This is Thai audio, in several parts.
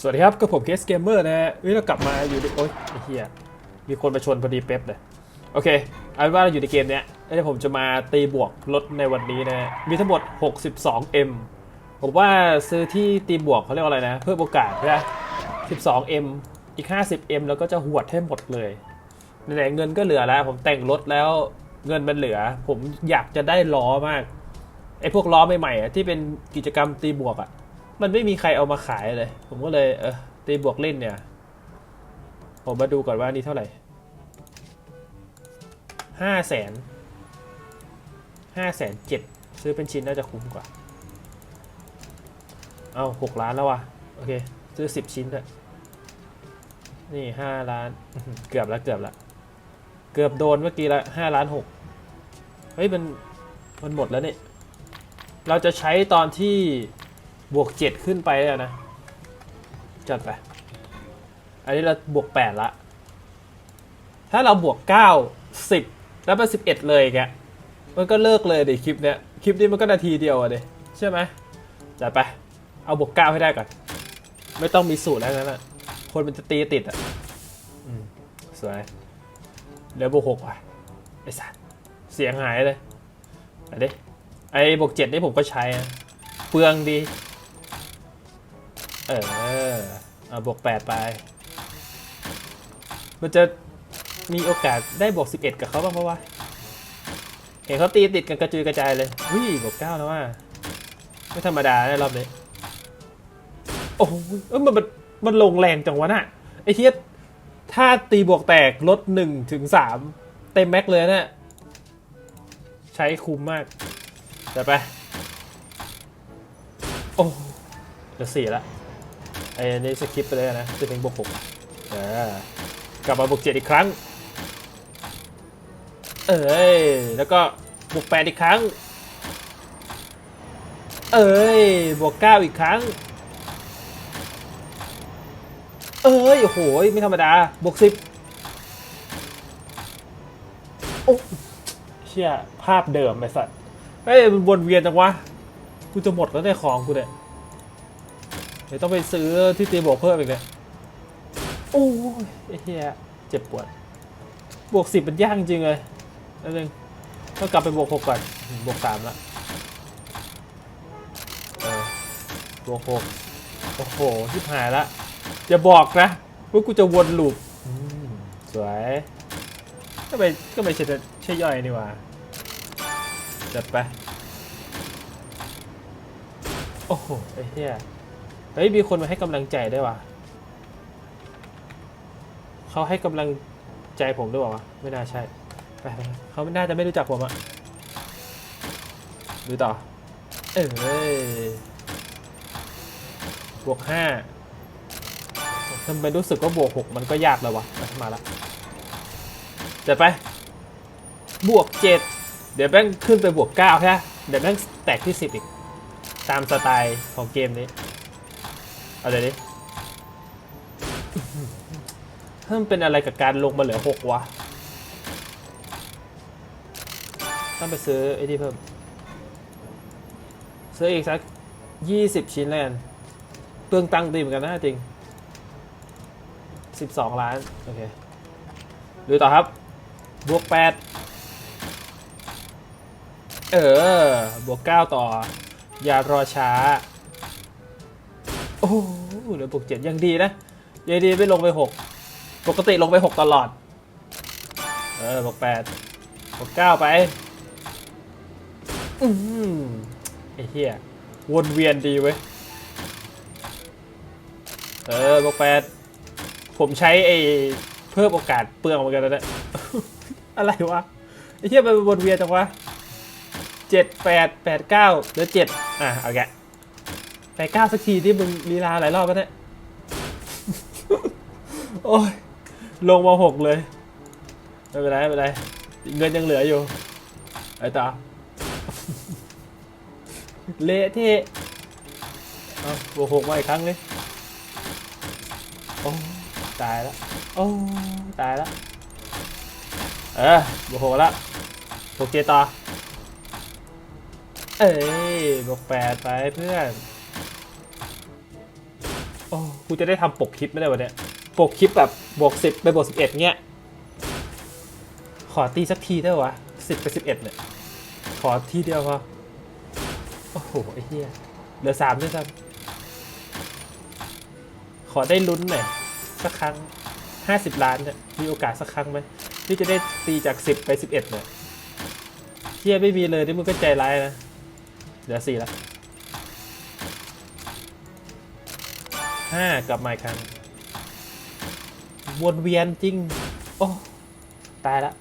สวัสดีครับก็ผมเคสเกมเมอร์นะฮะเฮ้ยเรากลับมาอยู่ในโอ๊ยไอ้เหี้ยมีคนมาชนพอดีเป๊ปเลยโอเคเอาเป็นว่าเราอยู่ในเกมเนี้ยแล้วเดี๋ยวผมจะมาตีบวกรถในวันนี้นะ มีทั้งหมด 62M ผมว่าซื้อที่ตีบวกเขาเรียกว่าอะไรนะ เพิ่มโอกาสใช่ไหม 12M อีก 50M แล้วก็จะหวดให้หมดเลยไหนเงินก็เหลือแล้ว ผมแต่งรถแล้วเงินมันเหลือ ผมอยากจะได้ล้อมากไอ้พวกล้อใหม่ๆอ่ที่เป็นกิจกรรมตีบวกอะ มันไม่มีใครเอามาขายเลย ผมก็เลยเออตีบวกเล่นเนี่ย ผมมาดูก่อนว่านี่เท่าไหร่ห้าแสนห้าแสนเจ็ดซื้อเป็นชิ้นน่าจะคุ้มกว่า เอาหกล้านแล้วว่ะโอเค ซื้อสิบชิ้นเลยนี่ห้าล้าน เกือบแล้วเกือบล้วเกือบโดนเมื่อกี้ละห้าล้านหกเฮ้ยมันมันหมดแล้วเนี่ยเราจะใช้ตอนที่ บวกเจ็ดขึ้นไปอะนะ จัดไป อันนี้เราบวกแปดละ ถ้าเราบวกเก้าสิบแล้วเป็นสิบเอ็ดเลยแกมันก็เลิกเลยดิคลิปเนี้ย คลิปนี้มันก็นาทีเดียวอะดิใช่ไหมจัดไป เอาบวกเก้าให้ได้ก่อน ไม่ต้องมีสูตรแล้วนั้นอะคนมันจะตีติดอะอสวยเหลือบวกหกว่ะไอ้สัสเสียงหายเลยอันนี้ไอ้บวกเจ็ดนี่ผมก็ใช้อะเปลืองดี เออเอาบวกแปดไป มันจะมีโอกาสได้บวกสิบเอ็ดกับเขาบ้างปะวะเห็นเขาตีติดกันกระจุยกระจายเลยวิ่บวกเก้าแล้วว่าไม่ธรรมดาในรอบนี้ โอ้โหเออมันมันมันลงแรงจังวะน่ะไอ้เทียถ้าตีบวกแตกลดหนึ่งถึงสามเต็มแม็กเลยนะใช้คุ้มมากเดี๋ยวไป โอ้จะสี่ละ ไอ้นนี้สคิปไปเลยนะจะเป็นบวกหกเออกลับมาบวกเจ็ดอีกครั้ง เอ้ย แล้วก็บวกแปดอีกครั้ง เอ้ย บวกเก้าอีกครั้ง เอ้ย โอ้โห ไม่ธรรมดา บวกสิบโอ้เชี่ยภาพเดิมไอ้สัตว์เฮ้ยมันวนเวียนจังวะ กูจะหมดแล้วในของกูเนี่ย ดี๋ยวต้องไปซื้อที่ตีบวกเพิ่มอีกเนี่ยโอ้ยเหี้ยเจ็บปวด บวกสิบมันยากจริงเลยนั่นเองต้องกลับไปบวกหกก่อน บวกสามละบวกหกโอ้โหที่หายละอย่าบอกนะว่ากูจะวนลูปสวยก็ไปก็ไปใช่ใช่ย่อยนี่ว่าจัดไป โอ้โห ไอ้เหี้ย เฮ้ยมีคนมาให้กำลังใจได้ป่ะเขาให้กำลังใจผมด้วยวะไม่น่าใช่ไปเขาไม่น่าจะไม่รู้จักผมอะดูต่อ เอ้ยบวกห้าทำไมรู้สึกว่าบวกหกมันก็ยากแล้ววะอะมาละจัดไป บวกเจ็ดเดี๋ยวแม่งขึ้นไปบวกเก้าใช่ไหมเดี๋ยวแม่งแตกที่สิบอีก ตามสไตล์ของเกมนี้ เอาเลยดิเพิ่มเป็นอะไรกับการลงมาเหลือหกวะ ต้องไปซื้อไอ้ที่เพิ่ม ซื้ออีกสักยี่สิบชิ้นแล้วกันเปลืองตังค์ดีเหมือนกันนะจริงสิบสองล้าน โอเคดูต่อครับ บวกแปดเออ บวกเก้าต่อ อย่ารอช้า โอ้โหเหลือบวกเจ็ดยังดีนะยังดีไม่ลงไปหกปกติลงไปหกตลอด เออบวกแปดบวกเก้าไป อืมไอ้เหี้ยวนเวียนดีเว้ย เออบวกแปดผมใช้ไอ้เพิ่มโอกาสเปลืองเหมือนกันนะเนี่ยอะไรวะไอ้เหี้ยมันวนเวียนจังวะเจ็ดแปดแปดเก้าหลือเจ็ดอะเอาแกะแปดเก้าสักทีที่มึงลีลาหลายรอบแล้วเนี่ย โอ้ย ลงมาหกเลย ไม่เป็นไรไม่เป็นไร เงินยังเหลืออยู่ ไอ้ตา เละเทะเอาบวกหกมาอีกครั้งเลยโอ้ตายแล้ว โอ้ตายแล้ว เออบวกหกล้วบวกเจต่อ เอ้ยบวกแปดไปเพื่อน กูจะได้ทำปกคลิปไม่ได้วันเนี้ยปกคลิปแบบบวกสิบไปบวกสิบเอ็ดเงี้ย ขอตีสักทีได้วะสิบไปสิบเอ็ดเนี่ย ขอทีเดียวพอ โอ้โห ไอ้เหี้ย เหลือสามด้วยซ้ำขอได้ลุ้นหน่อยสักครั้งห้าสิบล้านเนี่ย มีโอกาสสักครั้งไหมที่จะได้ตีจากสิบไปสิบเอ็ดเนี่ยเหี้ยไม่มีเลยนี่มึงก็ใจร้ายนะ เหลือสี่ละ ห้ากลับมาอีกครั้งวนเวียนจริง โอ้ ตายละ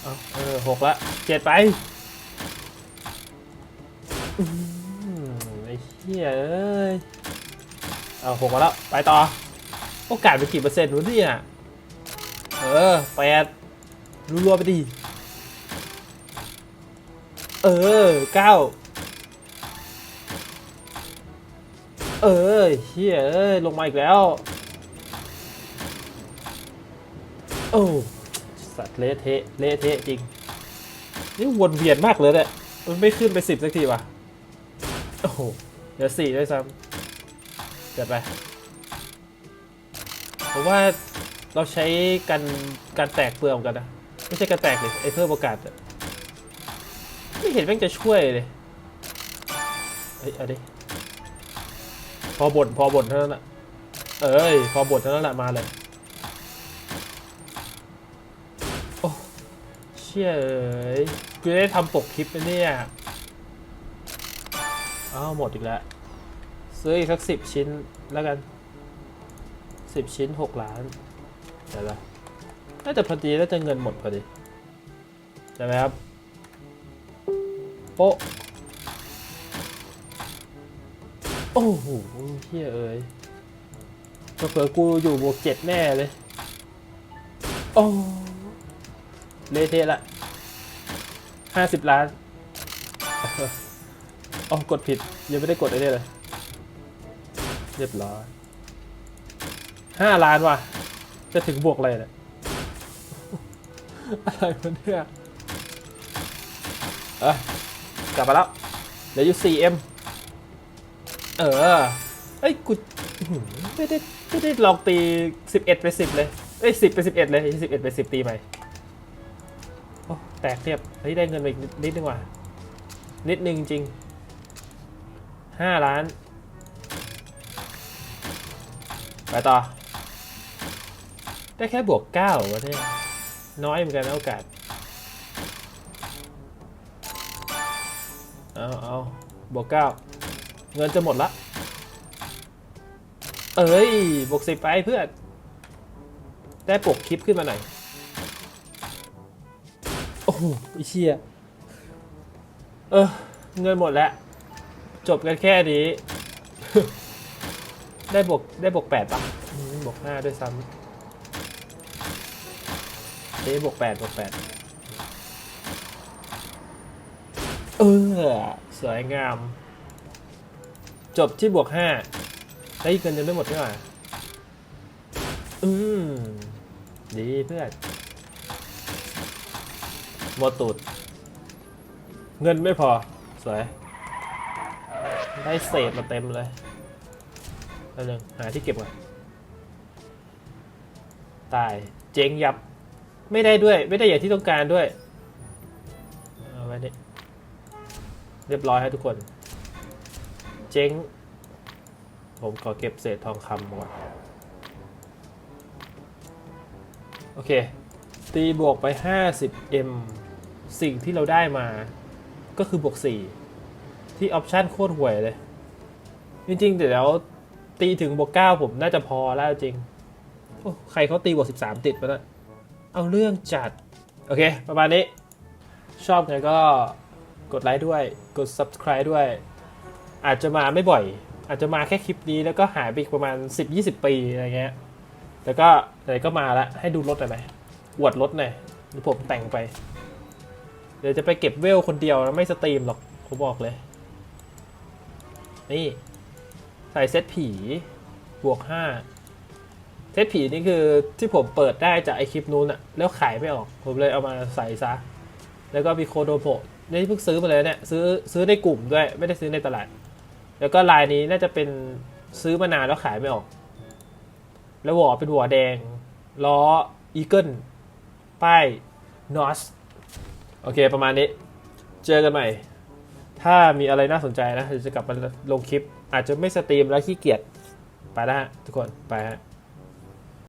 เอาเออหกละเจ็ดไปไอ้เหี้ยเอ้ยเอาหกมาแล้ว ไปต่อ โอกาสเป็นกี่เปอร์เซ็นต์วะเนี่ยเออแปดรัวๆไปดีเออเก้า เออเฮียเอ้ยลงมาอีกแล้วโอ้สัตว์เละเทะเละเทะจริง นี่วนเวียนมากเลยเนี่ยมันไม่ขึ้นไปสิบสักทีวะโอ้โหเดี๋ยวสี่ด้วยซ้ำจัดไปผมว่าเราใช้การการแตกเปลืองกันนะ ไม่ใช่การแตกเลยไอ้เพิ่มโอกาสไม่เห็นแม่งจะช่วยเลยเฮ้ยเอาดิ อบ่นพอบ่นเท่านั้นแหละเอ้ย พอบ่นเท่านั้นแหละมาเลย โอ้เชี่ยเอ้ยกูได้ทำปกคลิปนะเนี่ย อ้าว หมดอีกแล้ว ซื้ออีกสักสิบชิ้นแล้วกันสิบชิ้นหกล้านเดี๋ยวละน่าจะพอดีน่าจะเงินหมดพอดีใช่ไหมครับโป๊ะ โอ้โหเฮียเอ้ยเผื่อกูอยู่บวกเจ็ดแน่เลย โอ้เละเทะละห้าสิบล้านอ๋อกดผิด ยังไม่ได้กดอ้นี่เลย เรียบร้อยห้าล้านว่ะ จะถึงบวกอะไรเนี่ยอะไรวะเนี่ยเอะกลับมาแล้วเหลืออยู่ 4M เออเอ้ยกูไม่ได้ไม่ได้ลองตี 11 ไป 10 เลยเอ้ย10 ไป 11 เลย 11 ไป 10 ตีใหม่โอ้แตกเรียบเฮ้ยได้เงินไปอีกนิดนึงว่ะ นิดนึงจริง 5 ล้าน ไปต่อ ได้แค่บวก 9วะเนี่ยน้อยเหมือนกันนะโอกาส เอาเอาบวกเก้า เงินจะหมดละ เอ้ย บวกสิบไปเพื่อน ได้ปกคลิปขึ้นมาหน่อย โอ้โหไอเชี่ยเออ เงินหมดแล้ว จบกันแค่นี้ ได้บวกได้บวกแปดปะบวกห้าด้วยซ้ำเอ๊บวกแปดบวกแปดเออ สวยงาม จบที่บวกห้าได้เงินยังไม่หมดใช่ไหมอืมดีเพื่อนหมดตูด เงินไม่พอ สวย ได้เศษมาเต็มเลยแล้วนึงหาที่เก็บก่อนตาย เจ๊งยับ ไม่ได้ด้วย ไม่ได้อย่างที่ต้องการด้วย เอาไว้นี่เรียบร้อยครับทุกคน เจ๊ง ผมขอเก็บเศษทองคำก่อนโอเค ตีบวกไป 50m สิ่งที่เราได้มา ก็คือบวก 4 ที่ออปชันโคตรห่วยเลย จริงๆเดี๋ยวตีถึงบวก 9 ผมน่าจะพอแล้วจริงโอ้ใครเขาตีบวก 13 ติดไปแล้วเอาเรื่องจัด โอเค ประมาณนี้ ชอบไงก็กดไลค์ด้วย กด subscribe ด้วย อาจจะมาไม่บ่อย อาจจะมาแค่คลิปนี้แล้วก็หายไปอีกประมาณ 10-20 ปีอะไรเงี้ยแล้วก็อะไหนก็มาละให้ดูรถหน่อยไหมอวดรถหน่อยหรือผมแต่งไป เดี๋ยวจะไปเก็บเวลคนเดียวนะไม่สตรีมหรอกผมบอกเลย นี่ ใส่เซตผีบวก5เซตผีนี่คือที่ผมเปิดได้จากไอคลิปนู้นอะแล้วขายไม่ออก ผมเลยเอามาใส่ซะ แล้วก็มีโคโดโผนี่เพิ่งซื้อมาเลยเนี่ย ซื้อซื้อในกลุ่มด้วย ไม่ได้ซื้อในตลาด แล้วก็ลายนี้น่าจะเป็นซื้อมานานแล้วขายไม่ออก แล้วหัวเป็นหัวแดง ล้ออีเกิลป้ายนอสโอเค ประมาณนี้ เจอกันใหม่ ถ้ามีอะไรน่าสนใจนะจะกลับมาลงคลิป อาจจะไม่สตรีมแล้วขี้เกียจไปแล้วฮะทุกคน ไปฮะ